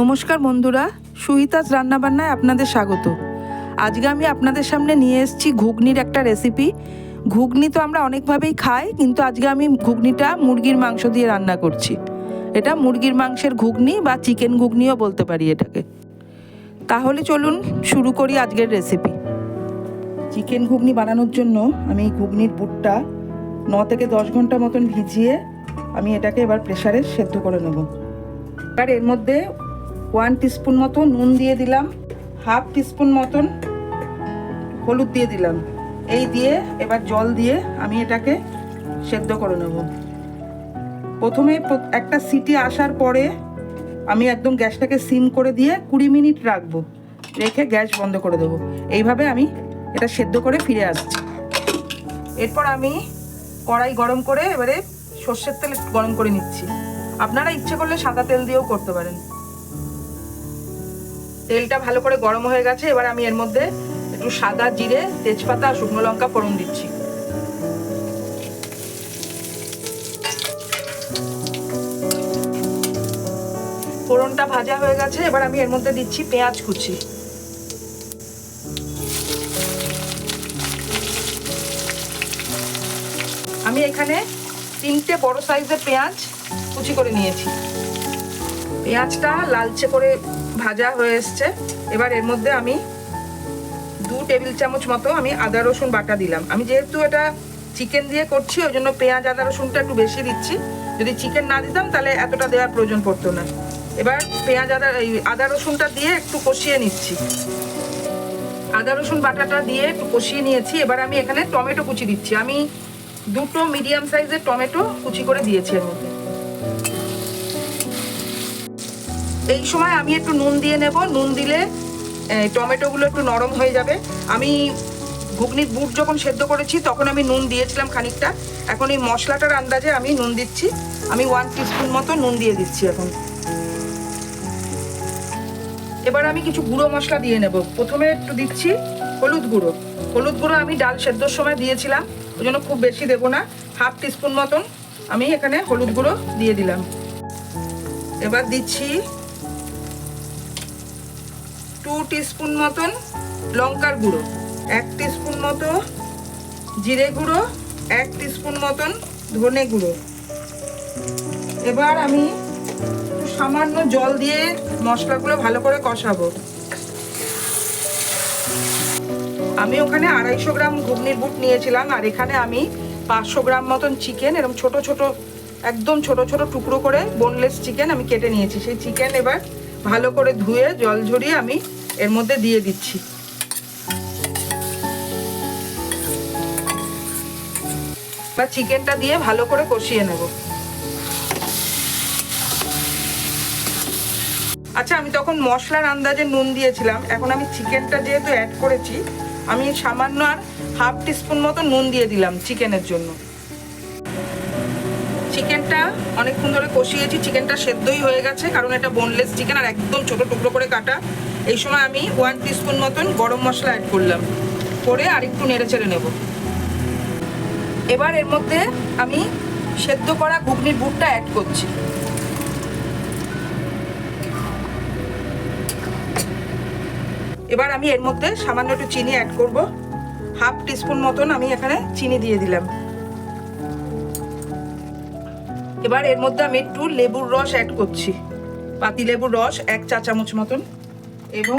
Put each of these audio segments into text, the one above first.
নমস্কার বন্ধুরা সুহিতাজ রান্নাবান্নায় আপনাদের স্বাগত। আজকে আমি আপনাদের সামনে নিয়ে এসেছি ঘুগনির একটা রেসিপি ঘুগনি তো আমরা অনেকভাবেই খাই, কিন্তু আজকে আমি ঘুগনিটা মুরগির মাংস দিয়ে রান্না করছি। এটা মুরগির মাংসের ঘুগনি বা চিকেন ঘুগনিও বলতে পারি এটাকে। তাহলে চলুন শুরু করি আজকের রেসিপি চিকেন ঘুগনি বানানোর জন্য আমি ঘুগনির বুটটা ন থেকে দশ ঘণ্টা মতন ভিজিয়ে আমি এটাকে এবার প্রেসারে সেদ্ধ করে নেব। এবার এর মধ্যে ওয়ান টিস্পুন মতো নুন দিয়ে দিলাম, হাফ টিস্পুন মতন হলুদ দিয়ে দিলাম। এই দিয়ে এবার জল দিয়ে আমি এটাকে সেদ্ধ করে নেব। প্রথমে একটা সিটি আসার পরে আমি একদম গ্যাসটাকে সিম করে দিয়ে কুড়ি মিনিট রাখব। রেখে গ্যাস বন্ধ করে দেবো। এইভাবে আমি এটা সেদ্ধ করে ফিরে আসছি। এরপর আমি কড়াই গরম করে এবারে সর্ষের তেল গরম করে নিচ্ছি। আপনারা ইচ্ছে করলে সাদা তেল দিয়েও করতে পারেন। তেলটা ভালো করে গরম হয়ে গেছে, এবার আমি এর মধ্যে একটু সাদা জিরে, তেজপাতা আর শুকনো লঙ্কা ফোড়ন দিচ্ছি। ফোড়নটা ভাজা হয়ে গেছে, এবার আমি এর মধ্যে দিচ্ছি পেঁয়াজ কুচি। আমি এখানে তিনটে বড় সাইজের পেঁয়াজ কুচি করে নিয়েছি। পেঁয়াজটা লালচে করে ভাজা হয়ে এসছে। এবার এর মধ্যে আমি দু টেবিল চামচ মতো আমি আদা, রসুন বাটা দিলাম। আমি যেহেতু এটা চিকেন দিয়ে করছি, ওই জন্য পেঁয়াজ, আদা, রসুনটা একটু বেশি দিচ্ছি। যদি চিকেন না দিতাম, তাহলে এতটা দেওয়ার প্রয়োজন পড়তো না। এবার পেঁয়াজ, আদা, এই আদা, রসুনটা দিয়ে একটু কষিয়ে নিচ্ছি। আদা, রসুন বাটাটা দিয়ে একটু কষিয়ে নিয়েছি। এবার আমি এখানে টমেটো কুচি দিচ্ছি। আমি দুটো মিডিয়াম সাইজের টমেটো কুচি করে দিয়েছি এর মধ্যে। এই সময় আমি একটু নুন দিয়ে নেব। নুন দিলে টমেটোগুলো একটু নরম হয়ে যাবে। আমি ঘুগনির বুট যখন সেদ্ধ করেছি, তখন আমি নুন দিয়েছিলাম খানিকটা। এখন এই মশলাটার আন্দাজে আমি নুন দিচ্ছি। আমি ওয়ান টিস্পুন মতো নুন দিয়ে দিচ্ছি এখন। এবার আমি কিছু গুঁড়ো মশলা দিয়ে নেব। প্রথমে একটু দিচ্ছি হলুদ গুঁড়ো। হলুদ গুঁড়ো আমি ডাল সেদ্ধর সময় দিয়েছিলাম। ওই জন্য খুব বেশি দেবো না। হাফ টিস্পুন মতন আমি এখানে হলুদ গুঁড়ো দিয়ে দিলাম। এবার দিচ্ছি টু টিস্পুন মতন লঙ্কার গুঁড়ো, এক টিস্পুন মতো জিরে গুঁড়ো, এক টিস্পুন মতন ধনে গুঁড়ো। এবার আমি সামান্য জল দিয়ে মশলাগুলো ভালো করে কষাবো। আমি ওখানে আড়াইশো গ্রাম ঘুগনির বুট নিয়েছিলাম, আর এখানে আমি পাঁচশো গ্রাম মতন চিকেন এরকম ছোট ছোট, একদম ছোট ছোট টুকরো করে বোনলেস চিকেন আমি কেটে নিয়েছি। সেই চিকেন এবার ভালো করে ধুয়ে জল ঝরিয়ে আমি এর মধ্যে দিয়ে দিচ্ছি। বা চিকেনটা দিয়ে ভালো করে কষিয়ে নেব। আচ্ছা আমি তখন মশলার আন্দাজে নুন দিয়েছিলাম। এখন আমি চিকেনটা যেহেতু অ্যাড করেছি, আমি সামান্য আর হাফ টিস্পুন মতো নুন দিয়ে দিলাম চিকেনের জন্য। চিকেনটা অনেকক্ষণ ধরে কষিয়েছি, চিকেনটা সেদ্ধই হয়ে গেছে, কারণ এটা বোনলেস চিকেন আর একদম ছোট টুকরো করে কাটা। এই সময় আমি ওয়ান টিস্পুন মতন গরম মশলা অ্যাড করলাম, করে আর একটু নেড়ে চেড়ে নেব। এবার এর মধ্যে আমি সেদ্ধ করা ঘুগনির বুটটা অ্যাড করছি। এবার আমি এর মধ্যে সামান্য একটু চিনি অ্যাড করব। হাফ টিস্পুন মতন আমি এখানে চিনি দিয়ে দিলাম। এবার এর মধ্যে আমি একটু লেবুর রস অ্যাড করছি। পাতি লেবুর রস এক চা চামচ মতন এবং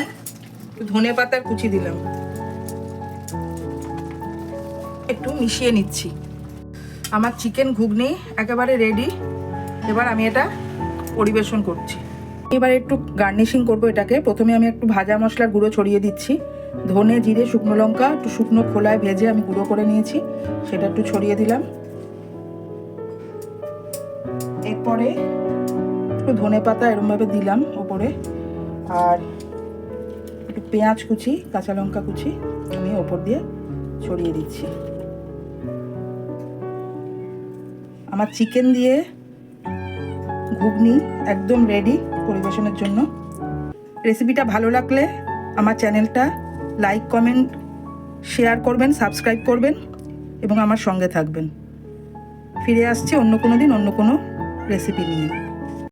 ধনে পাতার কুচি দিলাম। একটু মিশিয়ে নিচ্ছি। আমার চিকেন ঘুগনি একেবারে রেডি এবার আমি এটা পরিবেশন করছি। এবার একটু গার্নিশিং করব এটাকে। প্রথমে আমি একটু ভাজা মশলার গুঁড়ো ছড়িয়ে দিচ্ছি। ধনে, জিরে, শুকনো লঙ্কা, একটু শুকনো খোলায় ভেজে আমি গুঁড়ো করে নিয়েছি। সেটা একটু ছড়িয়ে দিলাম। একটু ধনে পাতা এরমভাবে দিলাম ওপরে। আর একটু পেঁয়াজ কুচি, কাঁচা লঙ্কা কুচি আমি ওপর দিয়ে ছড়িয়ে দিচ্ছি। আমার চিকেন দিয়ে ঘুগনি একদম রেডি পরিবেশনের জন্য। রেসিপিটা ভালো লাগলে আমার চ্যানেলটা লাইক কমেন্ট শেয়ার করবেন সাবস্ক্রাইব করবেন এবং আমার সঙ্গে থাকবেন। ফিরে আসছি অন্য কোনো দিন, অন্য কোনো রেসিপি নিয়ে